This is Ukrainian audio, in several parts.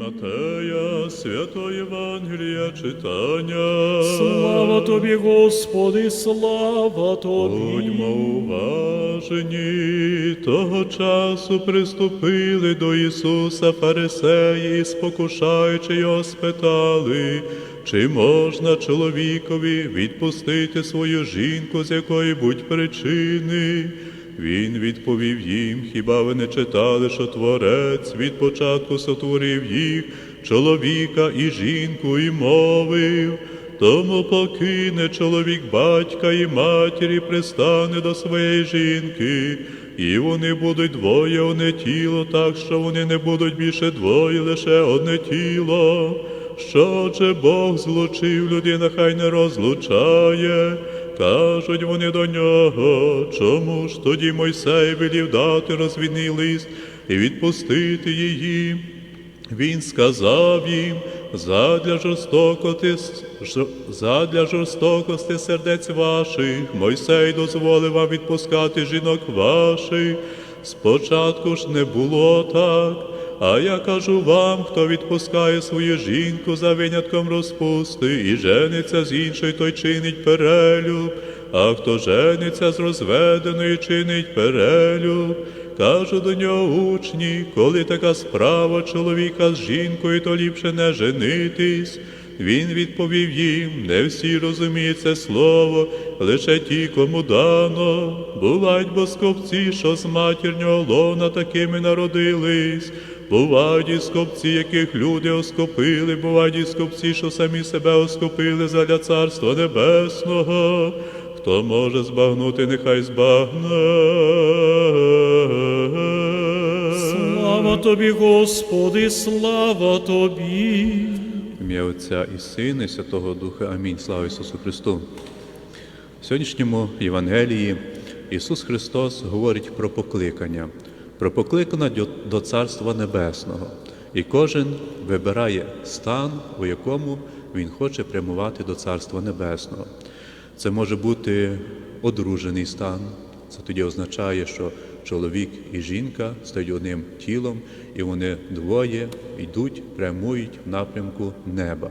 Матея, святої Євангелія читання. Слава тобі, Господи, слава тобі. Будьмо уважені. Того часу приступили до Ісуса фарисеї, спокушаючи його, спитали, чи можна чоловікові відпустити свою жінку з якої-будь причини. Він відповів їм, хіба ви не читали, що Творець від початку сотворив їх, чоловіка і жінку, і мовив. Тому покине чоловік батька і матері, пристане до своєї жінки, і вони будуть двоє одне тіло, так що вони не будуть більше двоє, лише одне тіло. Що же Бог злучив, людина хай не розлучає. Кажуть вони до нього, чому ж тоді Мойсей велів дати розвідний лист і відпустити її? Він сказав їм, задля жорстокості, жо- задля жорстокості сердець ваших, Мойсей дозволив вам відпускати жінок ваших. Спочатку ж не було так, а я кажу вам, хто відпускає свою жінку за винятком розпусти і жениться з іншою, той чинить перелюб, а хто жениться з розведеною, чинить перелюб. Кажу до нього учні, коли така справа чоловіка з жінкою, то ліпше не женитись. Він відповів їм, не всі розуміють це слово, лише ті, кому дано. Бувають боскопці, що з матірнього лона такими народились. Бувають скопці, яких люди оскопили, бувають скопці, що самі себе оскопили задля Царства Небесного. Хто може збагнути, нехай збагне. Слава тобі, Господи, слава тобі. Ім'я Отця і Сина, і Святого Духа. Амінь. Слава Ісусу Христу. В сьогоднішньому Євангелії Ісус Христос говорить про покликання, про покликання до- Царства Небесного. І кожен вибирає стан, у якому він хоче прямувати до Царства Небесного. Це може бути одружений стан. Це тоді означає, що чоловік і жінка стають одним тілом, і вони двоє йдуть, прямують в напрямку неба.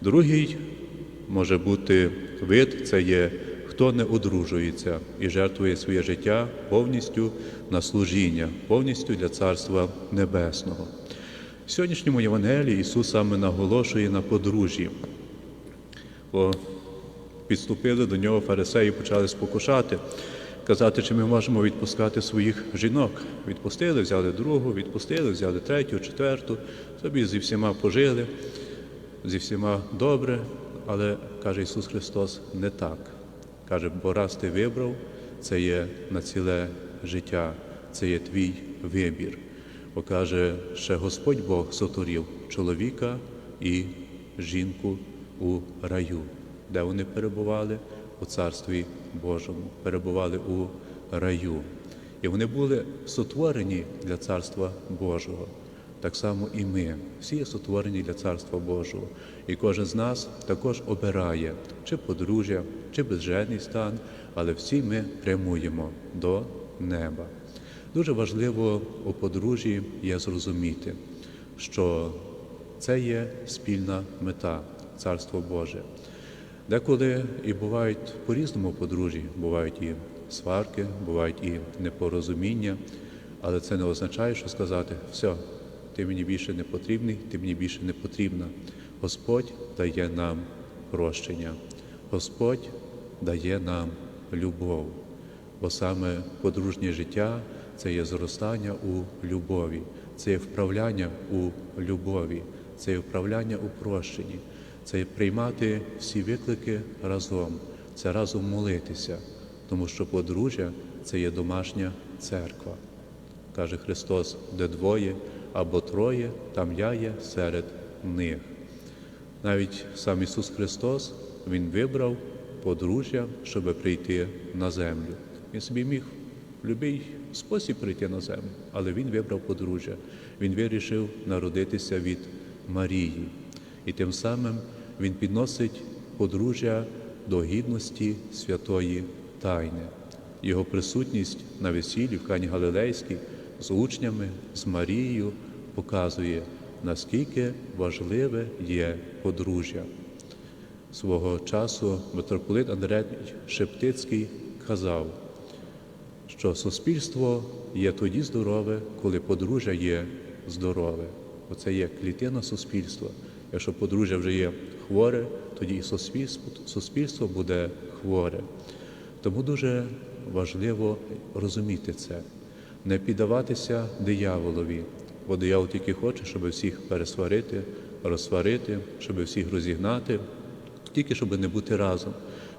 Другий може бути вид це є хто не одружується і жертвує своє життя повністю на служіння, повністю для Царства Небесного. В сьогоднішньому Євангелії Ісус саме наголошує на подружжі. Бо підступили до нього фарисеї, почали спокушати, казати, чи ми можемо відпускати своїх жінок. Відпустили, взяли другу, відпустили, взяли третю, четверту, собі зі всіма пожили, зі всіма добре, але каже Ісус Христос, не так. Каже, бо раз ти вибрав, це є на ціле життя, це є твій вибір. Бо каже, ще Господь Бог сотворив чоловіка і жінку у раю, де вони перебували у Царстві Божому, перебували у раю. І вони були сотворені для Царства Божого. Так само і ми, всі є сотворені для Царства Божого. І кожен з нас також обирає чи подружжя, чи безженний стан, але всі ми прямуємо до неба. Дуже важливо у подружжі є зрозуміти, що це є спільна мета Царство Боже. Деколи і бувають по-різному подружжі, бувають і сварки, бувають і непорозуміння, але це не означає, що сказати все, ти мені більше не потрібний, ти мені більше не потрібна. Господь дає нам прощення, Господь дає нам любов, бо саме подружнє життя це є зростання у любові, це є вправляння у любові, це є вправляння у прощенні, це є приймати всі виклики разом, це разом молитися, тому що подружжя це є домашня церква. Каже Христос, де двоє або троє, там я є серед них. Навіть сам Ісус Христос Він вибрав подружжя, щоб прийти на землю. Він собі міг в будь-який спосіб прийти на землю, але Він вибрав подружжя. Він вирішив народитися від Марії. І тим самим Він підносить подружжя до гідності святої Тайни. Його присутність на весіллі в Кані Галилейській з учнями, з Марією показує, наскільки важливе є подружжя. Свого часу митрополит Андрей Шептицький казав, що суспільство є тоді здорове, коли подружжя є здорове. Оце є клітина суспільства. Якщо подружжя вже є хворе, тоді і суспільство, суспільство буде хворе. Тому дуже важливо розуміти це, не піддаватися дияволові, бо диявол тільки хоче, щоб всіх пересварити, розсварити, щоб всіх розігнати, тільки щоб не бути разом.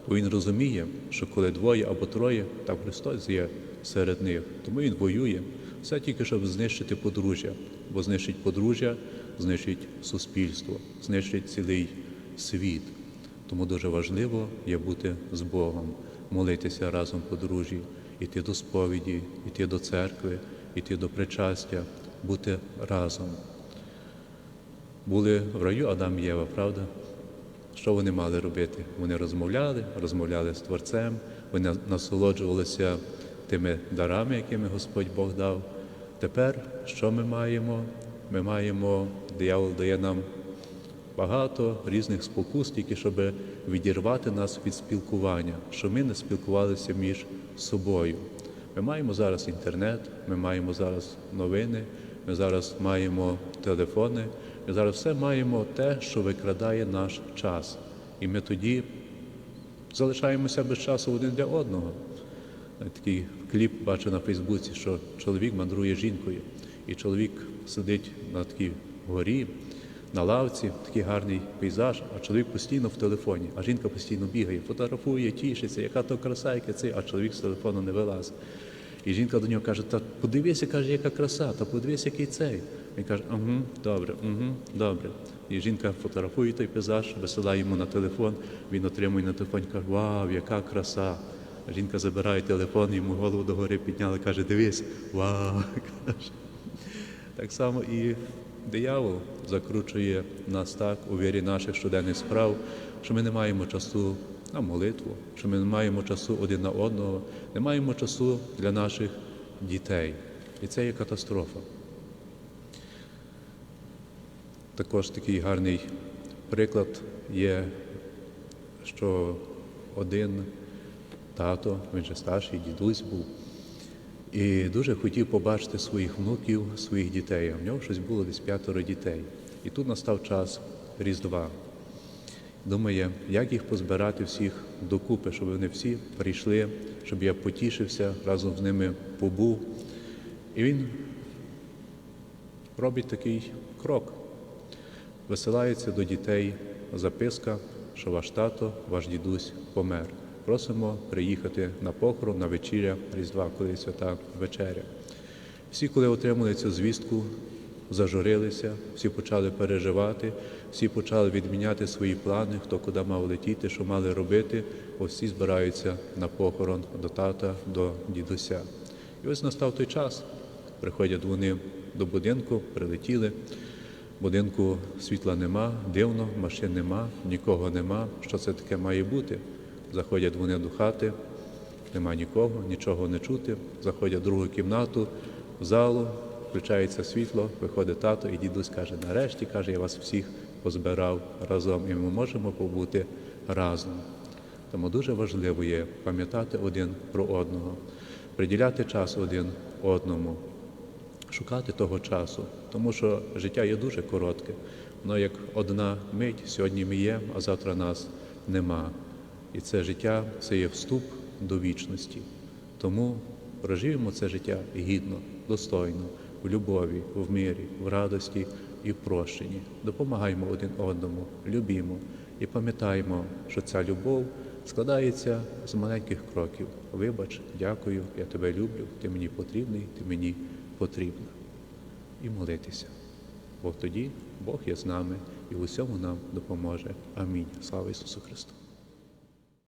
Бо він розуміє, що коли двоє або троє, там Христос є серед них. Тому він воює. Все тільки, щоб знищити подружжя, бо знищить подружжя, знищить суспільство, знищить цілий світ. Тому дуже важливо є бути з Богом, молитися разом подружжі, йти до сповіді, йти до церкви, йти до причастя, бути разом. Були в раю Адам і Єва, правда? Що вони мали робити? Вони розмовляли, розмовляли з Творцем, вони насолоджувалися тими дарами, якими Господь Бог дав. Тепер що ми маємо? Ми маємо, диявол дає нам багато різних спокус, тільки щоб відірвати нас від спілкування, щоб ми не спілкувалися між собою. Ми маємо зараз інтернет, ми маємо зараз новини, ми зараз маємо телефони, ми зараз все маємо те, що викрадає наш час. І ми тоді залишаємося без часу один для одного. Такий кліп бачу на Фейсбуці, що чоловік мандрує жінкою, і чоловік сидить на такій горі, на лавці, такий гарний пейзаж, а чоловік постійно в телефоні, а жінка постійно бігає, фотографує, тішиться, яка то краса, яке це, а чоловік з телефону не вилазить. І жінка до нього каже, та подивися, каже, яка краса, та подивись, який цей. Він каже, угу, добре, угу, добре. І жінка фотографує той пейзаж, висилає йому на телефон, він отримує на телефон, каже, вау, яка краса. Жінка забирає телефон, йому голову догори підняла, каже, дивись, вау. Так само і диявол закручує нас так у вірі наших щоденних справ, що ми не маємо часу на молитву, що ми не маємо часу один на одного, не маємо часу для наших дітей. І це є катастрофа. Також такий гарний приклад є, що один тато, він же старший дідусь був, і дуже хотів побачити своїх внуків, своїх дітей. А в нього щось було десь п'ятеро дітей. І тут настав час Різдва. Думає, як їх позбирати всіх докупи, щоб вони всі прийшли, щоб я потішився, разом з ними побув. І він робить такий крок. Висилається до дітей записка, що ваш тато, ваш дідусь помер. Просимо приїхати на похорон, на вечіря Різдва, коли свята вечеря. Всі, коли отримали цю звістку, зажурилися, всі почали переживати, всі почали відміняти свої плани, хто куди мав летіти, що мали робити. Ось всі збираються на похорон до тата, до дідуся. І ось настав той час. Приходять вони до будинку, прилетіли. Будинку світла нема, дивно, машин нема, нікого нема. Що це таке має бути? Заходять вони до хати, нема нікого, нічого не чути. Заходять в другу кімнату, в залу, включається світло, виходить тато, і дідусь каже, нарешті каже, я вас всіх позбирав разом, і ми можемо побути разом. Тому дуже важливо є пам'ятати один про одного, приділяти час один одному, шукати того часу, тому що життя є дуже коротке. Воно як одна мить, сьогодні ми є, а завтра нас нема. І це життя це є вступ до вічності. Тому проживемо це життя гідно, достойно, в любові, в мирі, в радості і в прощенні. Допомагаємо один одному, любімо і пам'ятаємо, що ця любов складається з маленьких кроків. Вибач, дякую, я тебе люблю, ти мені потрібний, ти мені потрібна. І молитися. Бо тоді Бог є з нами і в усьому нам допоможе. Амінь. Слава Ісусу Христу!